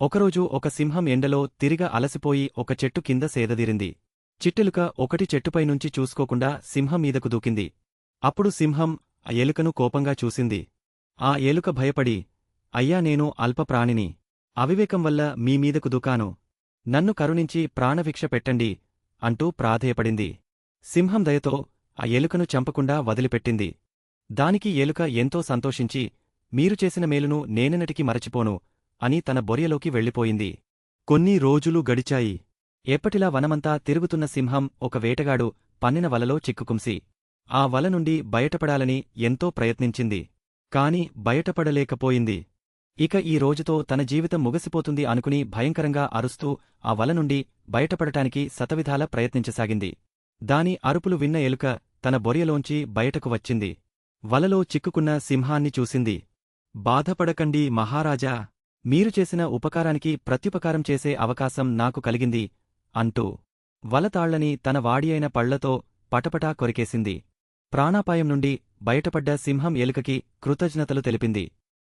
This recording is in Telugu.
ఒకరోజు ఒక సింహం ఎండలో తిరిగ అలసిపోయి ఒక చెట్టు కింద సేదదీరింది. చిట్టెలుక ఒకటి చెట్టుపైనుంచి చూసుకోకుండా సింహం మీదకు దూకింది. అప్పుడు సింహం ఆ ఎలుకను కోపంగా చూసింది. ఆ ఏలుక భయపడి అయ్యా నేను అల్పప్రాణిని అవివేకం వల్ల మీ మీదకు దూకాను. నన్ను కరుణించి ప్రాణభిక్ష పెట్టండి అంటూ ప్రాధేయపడింది. సింహం దయతో ఆ ఎలుకను చంపకుండా వదిలిపెట్టింది. దానికి ఎలుక ఎంతో సంతోషించి మీరు చేసిన మేలును నేనెనటికి మరచిపోను. అని తన బొరియలోకి వెళ్ళిపోయింది. కొన్ని రోజులు గడిచాయి. ఎప్పటిలా వనమంతా తిరుగుతున్న సింహం ఒక వేటగాడు పన్నిన వలలో చిక్కుకుంసి ఆ వల నుండి బయటపడాలని ఎంతో ప్రయత్నించింది. కాని బయటపడలేకపోయింది. ఇక ఈ రోజుతో తన జీవితం ముగిసిపోతుంది అనుకుని భయంకరంగా అరుస్తూ ఆ వల నుండి బయటపడటానికి శతవిధాల ప్రయత్నించసాగింది. దాని అరుపులు విన్న ఎలుక తన బొరియలోంచి బయటకు వచ్చింది. వలలో చిక్కుకున్న సింహాన్ని చూసింది. బాధపడకండి మహారాజా. మీరు చేసిన ఉపకారానికి ప్రత్యుపకారం చేసే అవకాశం నాకు కలిగింది అంటూ వలతాళ్ళని తన వాడియైన పళ్ళతో పటపటా కొరికేసింది. ప్రాణాపాయం నుండి బయటపడ్డ సింహం ఎలుకకి కృతజ్ఞతలు తెలిపింది.